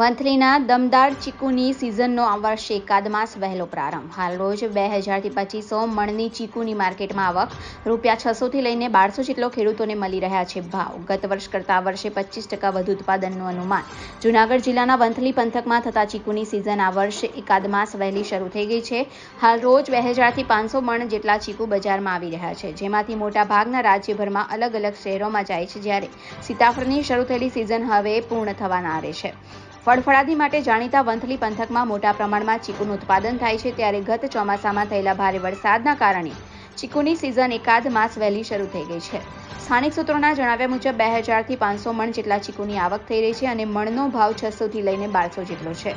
વંથલીના દમદાર ચીકુની સિઝનનો આ વર્ષે એકાદ માસ વહેલો પ્રારંભ. હાલ રોજ બે હજારથી પચીસો મણની ચીકુની માર્કેટમાં આવક. રૂપિયા છસોથી લઈને બારસો જેટલો ખેડૂતોને મળી રહ્યા છે ભાવ. ગત વર્ષ કરતાં આ વર્ષે પચીસ ટકા વધુ ઉત્પાદનનું અનુમાન. જૂનાગઢ જિલ્લાના વંથલી પંથકમાં થતા ચીકુની સિઝન આ વર્ષે એકાદ માસ વહેલી શરૂ થઈ ગઈ છે. હાલ રોજ બે હજારથી પાંચસો મણ જેટલા ચીકુ બજારમાં આવી રહ્યા છે. જેમાંથી મોટા ભાગના રાજ્યભરમાં અલગ અલગ શહેરોમાં જાય છે જ્યારે સીતાફળની શરૂ થયેલી સિઝન હવે પૂર્ણ થવાના આરે છે. ફળફળાદી માટે જાણીતા વંથલી પંથકમાં મોટા પ્રમાણમાં ચીકુનું ઉત્પાદન થાય છે ત્યારે ગત ચોમાસામાં થયેલા ભારે વરસાદના કારણે ચીકુની સિઝન એકાદ માસ વહેલી શરૂ થઈ ગઈ છે. સ્થાનિક સૂત્રોના જણાવ્યા મુજબ બે હજારથી પાંચસો મણ જેટલા ચીકુની આવક થઈ રહી છે અને મણનો ભાવ છસોથી લઈને બારસો જેટલો છે.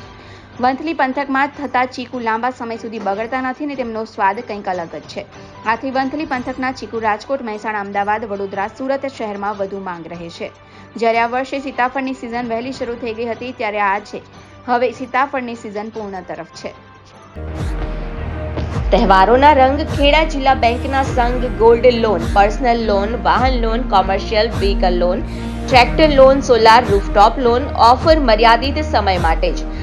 વંથલી પંથકમાં થતા ચીકુ લાંબા સમય સુધી બગડતા નથી ને તેમનો સ્વાદ કંઈક અલગ જ છે. આથી વંથલી પંથકના ચીકુ રાજકોટ, મહેસાણા, અમદાવાદ, વડોદરા, સુરત શહેરમાં વધુ માંગ રહે છે. જ્યારે આ વર્ષે સીતાફળની સિઝન વહેલી શરૂ થઈ ગઈ હતી, ત્યારે આ છે. હવે સીતાફળની સિઝન પૂર્ણ તરફ છે. તહેવારોના રંગ ખેડા જિલ્લા બેંકના સંઘ ગોલ્ડ લોન, પર્સનલ લોન, વાહન loan, commercial vehicle loan, tractor loan, solar rooftop loan, offer મર્યાદિત સમય માટે જ.